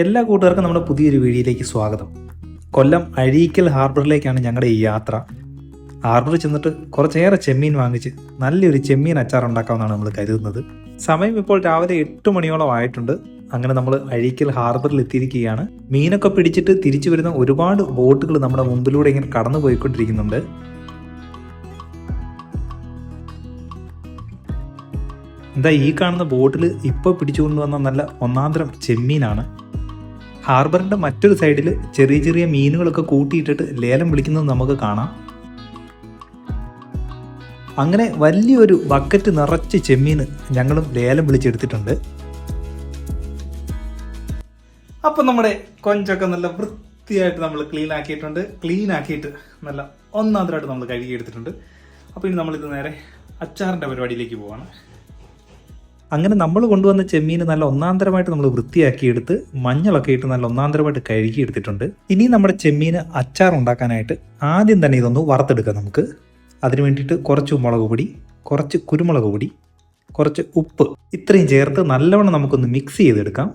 എല്ലാ കൂട്ടുകാർക്കും നമ്മുടെ പുതിയൊരു വീഡിയോയിലേക്ക് സ്വാഗതം. കൊല്ലം അഴീക്കൽ ഹാർബറിലേക്കാണ് ഞങ്ങളുടെ ഈ യാത്ര. ഹാർബർ ചെന്നിട്ട് കുറച്ചേറെ ചെമ്മീൻ വാങ്ങിച്ച് നല്ലൊരു ചെമ്മീൻ അച്ചാർ ഉണ്ടാക്കാമെന്നാണ് നമ്മൾ കരുതുന്നത്. സമയം ഇപ്പോൾ രാവിലെ എട്ട് മണിയോളം ആയിട്ടുണ്ട്. അങ്ങനെ നമ്മൾ അഴീക്കൽ ഹാർബറിൽ എത്തിയിരിക്കുകയാണ്. മീനൊക്കെ പിടിച്ചിട്ട് തിരിച്ചു വരുന്ന ഒരുപാട് ബോട്ടുകൾ നമ്മുടെ മുമ്പിലൂടെ ഇങ്ങനെ കടന്നു പോയിക്കൊണ്ടിരിക്കുന്നുണ്ട്. എന്താ ഈ കാണുന്ന ബോട്ടിൽ ഇപ്പോൾ പിടിച്ചുകൊണ്ടുവന്ന നല്ല ഒന്നാന്തരം ചെമ്മീനാണ്. ഹാർബറിന്റെ മറ്റൊരു സൈഡിൽ ചെറിയ ചെറിയ മീനുകളൊക്കെ കൂട്ടിയിട്ടിട്ട് ലേലം വിളിക്കുന്നത് നമുക്ക് കാണാം. അങ്ങനെ വലിയൊരു ബക്കറ്റ് നിറച്ച് ചെമ്മീൻ ഞങ്ങളും ലേലം വിളിച്ചെടുത്തിട്ടുണ്ട്. അപ്പം നമ്മുടെ കൊഞ്ചൊക്കെ നല്ല വൃത്തിയായിട്ട് നമ്മൾ ക്ലീൻ ആക്കിയിട്ടുണ്ട്. ക്ലീൻ ആക്കിയിട്ട് നല്ല ഒന്നാന്തരമായിട്ട് നമ്മൾ കഴുകി എടുത്തിട്ടുണ്ട് അപ്പോൾ ഇനി നമ്മളിത് നേരെ അച്ചാറിന്റെ പരിപാടിയിലേക്ക് പോവാണ്. അങ്ങനെ നമ്മൾ കൊണ്ടുവന്ന ചെമ്മീൻ നല്ല ഒന്നാന്തരമായിട്ട് നമ്മൾ വൃത്തിയാക്കിയെടുത്ത് മഞ്ഞളൊക്കെ ഇട്ട് നല്ല ഒന്നാന്തരമായിട്ട് കഴുകി എടുത്തിട്ടുണ്ട്. ഇനി നമ്മുടെ ചെമ്മീൻ അച്ചാർ ഉണ്ടാക്കാനായിട്ട് ആദ്യം തന്നെ ഇതൊന്ന് വറുത്തെടുക്കാം നമുക്ക്. അതിന് വേണ്ടിയിട്ട് കുറച്ച് മുളക് പൊടി കുറച്ച് കുരുമുളക് പൊടി കുറച്ച് ഉപ്പ്. ഇത്രയും ചേർത്ത് നല്ലവണ്ണം നമുക്കൊന്ന് മിക്സ് ചെയ്തെടുക്കാം.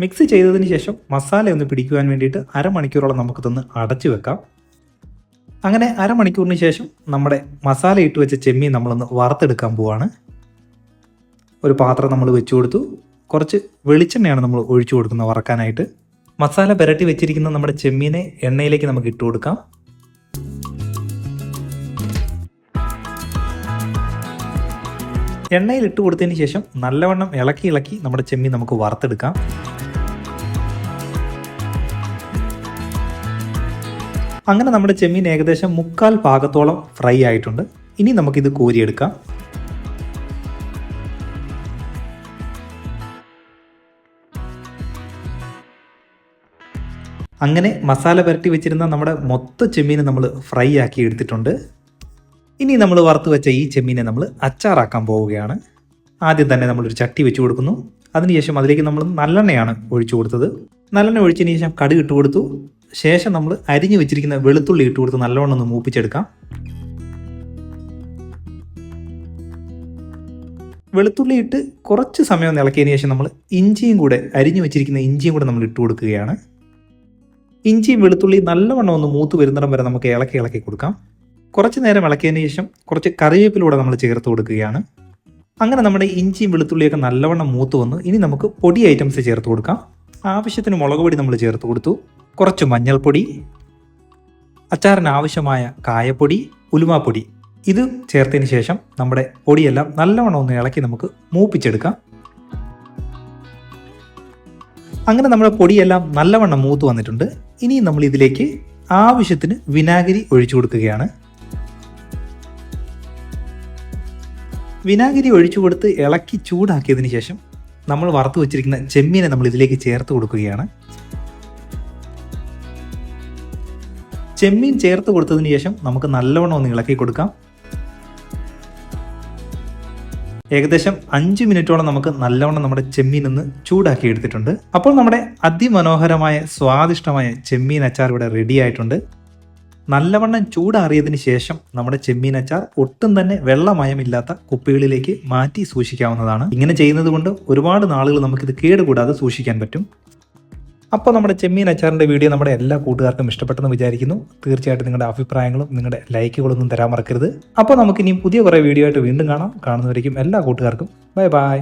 മിക്സ് ചെയ്തതിന് ശേഷം മസാല ഒന്ന് പിടിക്കുവാൻ വേണ്ടിയിട്ട് അരമണിക്കൂറോളം നമുക്കിതൊന്ന് അടച്ചു വെക്കാം. അങ്ങനെ അരമണിക്കൂറിന് ശേഷം നമ്മുടെ മസാല ഇട്ട് വെച്ച ചെമ്മീൻ നമ്മളൊന്ന് വറുത്തെടുക്കാൻ പോവാണ്. ഒരു പാത്രം നമ്മൾ വെച്ചു കൊടുത്തു. കുറച്ച് വെളിച്ചെണ്ണയാണ് നമ്മൾ ഒഴിച്ചു കൊടുക്കുന്നത് വറക്കാനായിട്ട്. മസാല പുരട്ടി വെച്ചിരിക്കുന്ന നമ്മുടെ ചെമ്മീനെ എണ്ണയിലേക്ക് നമുക്ക് ഇട്ട് കൊടുക്കാം. എണ്ണയിൽ ഇട്ട് കൊടുത്തതിന് ശേഷം നല്ലവണ്ണം ഇളക്കി ഇളക്കി നമ്മുടെ ചെമ്മീൻ നമുക്ക് വറുത്തെടുക്കാം. അങ്ങനെ നമ്മുടെ ചെമ്മീൻ ഏകദേശം മുക്കാൽ പാകത്തോളം ഫ്രൈ ആയിട്ടുണ്ട്. ഇനി നമുക്കിത് കോരിയെടുക്കാം. അങ്ങനെ മസാല പുരട്ടി വെച്ചിരുന്ന നമ്മുടെ മൊത്ത ചെമ്മീനെ നമ്മൾ ഫ്രൈ ആക്കി എടുത്തിട്ടുണ്ട്. ഇനി നമ്മൾ വറുത്ത് വെച്ച ഈ ചെമ്മീനെ നമ്മൾ അച്ചാറാക്കാൻ പോവുകയാണ്. ആദ്യം തന്നെ നമ്മളൊരു ചട്ടി വെച്ച് കൊടുക്കുന്നു. അതിനുശേഷം അതിലേക്ക് നമ്മൾ നല്ലെണ്ണയാണ് ഒഴിച്ചു കൊടുത്തത്. നല്ലെണ്ണ ഒഴിച്ചതിന് ശേഷം കടുക് ഇട്ട് കൊടുത്തു. ശേഷം നമ്മൾ അരിഞ്ഞു വെച്ചിരിക്കുന്ന വെളുത്തുള്ളി ഇട്ട് കൊടുത്ത് നല്ലവണ്ണം ഒന്ന് മൂപ്പിച്ചെടുക്കാം. വെളുത്തുള്ളി ഇട്ട് കുറച്ച് സമയം ഇളക്കിയതിന് ശേഷം നമ്മൾ ഇഞ്ചിയും കൂടെ അരിഞ്ഞു വെച്ചിരിക്കുന്ന ഇഞ്ചിയും കൂടെ നമ്മൾ ഇട്ട് കൊടുക്കുകയാണ്. ഇഞ്ചിയും വെളുത്തുള്ളി നല്ലവണ്ണം ഒന്ന് മൂത്ത് വരുന്നിടം വരെ നമുക്ക് ഇളക്കി ഇളക്കി കൊടുക്കാം. കുറച്ച് നേരം ഇളക്കിയതിന് ശേഷം കുറച്ച് കറിവേപ്പിലൂടെ നമ്മൾ ചേർത്ത് കൊടുക്കുകയാണ്. അങ്ങനെ നമ്മുടെ ഇഞ്ചിയും വെളുത്തുള്ളിയൊക്കെ നല്ലവണ്ണം മൂത്ത് വന്നു. ഇനി നമുക്ക് പൊടി ഐറ്റംസ് ചേർത്ത് കൊടുക്കാം. ആവശ്യത്തിന് മുളക് പൊടി നമ്മൾ ചേർത്ത് കൊടുത്തു. കുറച്ച് മഞ്ഞൾപ്പൊടി അച്ചാറിന് ആവശ്യമായ കായപ്പൊടി ഉലുമാപ്പൊടി ഇത് ചേർത്തതിന് ശേഷം നമ്മുടെ പൊടിയെല്ലാം നല്ലവണ്ണം ഒന്ന് ഇളക്കി നമുക്ക് മൂപ്പിച്ചെടുക്കാം. അങ്ങനെ നമ്മുടെ പൊടിയെല്ലാം നല്ലവണ്ണം മൂത്ത് വന്നിട്ടുണ്ട്. ഇനി നമ്മൾ ഇതിലേക്ക് ആവശ്യത്തിന് വിനാഗിരി ഒഴിച്ചു കൊടുക്കുകയാണ്. വിനാഗിരി ഒഴിച്ചു കൊടുത്ത് ഇളക്കി ചൂടാക്കിയതിന് ശേഷം നമ്മൾ വറുത്ത് വെച്ചിരിക്കുന്ന ചെമ്മീനെ നമ്മൾ ഇതിലേക്ക് ചേർത്ത് കൊടുക്കുകയാണ്. ചെമ്മീൻ ചേർത്ത് കൊടുത്തതിന് ശേഷം നമുക്ക് നല്ലവണ്ണം ഒന്ന് ഇളക്കി കൊടുക്കാം. ഏകദേശം അഞ്ച് മിനിറ്റോളം നമുക്ക് നല്ലവണ്ണം നമ്മുടെ ചെമ്മീൻ ഒന്ന് ചൂടാക്കി എടുത്തിട്ടുണ്ട്. അപ്പോൾ നമ്മുടെ അതിമനോഹരമായ സ്വാദിഷ്ടമായ ചെമ്മീൻ അച്ചാർ ഇവിടെ റെഡി ആയിട്ടുണ്ട്. നല്ലവണ്ണം ചൂടാറിയതിന് ശേഷം നമ്മുടെ ചെമ്മീൻ അച്ചാർ ഒട്ടും തന്നെ വെള്ളമയമില്ലാത്ത കുപ്പികളിലേക്ക് മാറ്റി സൂക്ഷിക്കാവുന്നതാണ്. ഇങ്ങനെ ചെയ്യുന്നത് കൊണ്ട് ഒരുപാട് നാളുകൾ നമുക്കിത് കേടുകൂടാതെ സൂക്ഷിക്കാൻ പറ്റും. അപ്പോൾ നമ്മുടെ ചെമ്മീൻ അച്ചാറിന്റെ വീഡിയോ നമ്മുടെ എല്ലാ കൂട്ടുകാർക്കും ഇഷ്ടപ്പെട്ടെന്ന് വിചാരിക്കുന്നു. തീർച്ചയായിട്ടും നിങ്ങളുടെ അഭിപ്രായങ്ങളും നിങ്ങളുടെ ലൈക്കുകളൊന്നും തരാൻ മറക്കരുത്. അപ്പോൾ നമുക്കിനിയും പുതിയ കുറേ വീഡിയോ ആയിട്ട് വീണ്ടും കാണാം. കാണുന്നവരേക്കും എല്ലാ കൂട്ടുകാർക്കും. Bye bye.